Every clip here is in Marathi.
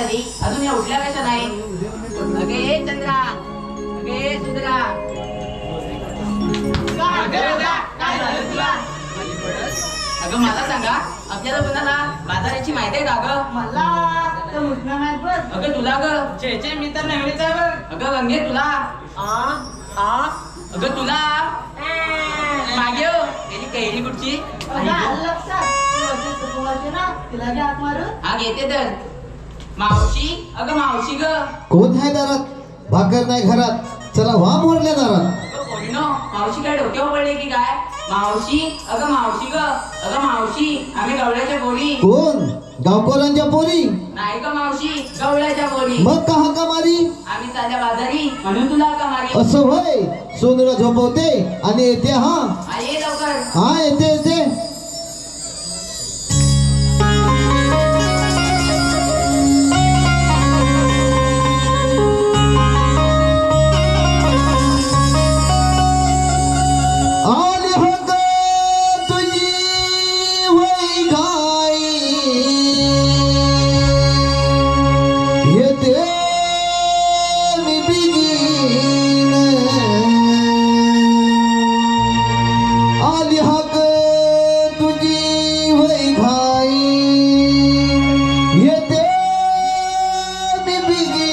झाली अजून या उठल्या कशा नाही. अगे चंद्रा. अगे चंद्रा अगं मला सांगा आपल्याला कोणाला बाजाराची माहिती आहे का अगं मला अगं तुला ग? चेचे मी तर नवरीच अगं गंगे तुला? अगं तुला? मागे हो. याची कैरी कुठची? आत मारून. आग येते तर. मावशी? अगं मावशी ग. कोण आहे दारात? भाकर नाही घरात. चला व्हा मोरल्या दारात. मावशी काय डोक्यावर पडले की काय? मावशी? अगं मावशी ग. अगं मावशी आम्ही गवळ्याच्या बोरी कोण? गावकोरांच्या पोरी? नाही का मावशी गवळ्याच्या बोरी मग का हाका मारी आम्ही साध्या बाजारी म्हणून तुला का मारी असं होय. सोनूला झोपवते आणि येते हा. आ, ये लवकर. हा येते येते.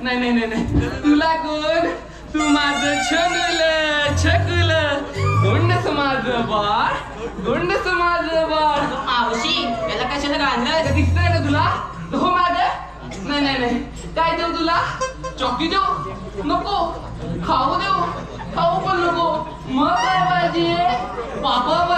नाही नाही नाही तुला कोण तू माझ छकुल छकुल गोंडस माझ बाळ गुंड समाज बाळ चॉकी देऊ? नको. खाऊ देऊ. खाऊ पण नको. मग काय पाहिजे? पापा पाहिजे. रोज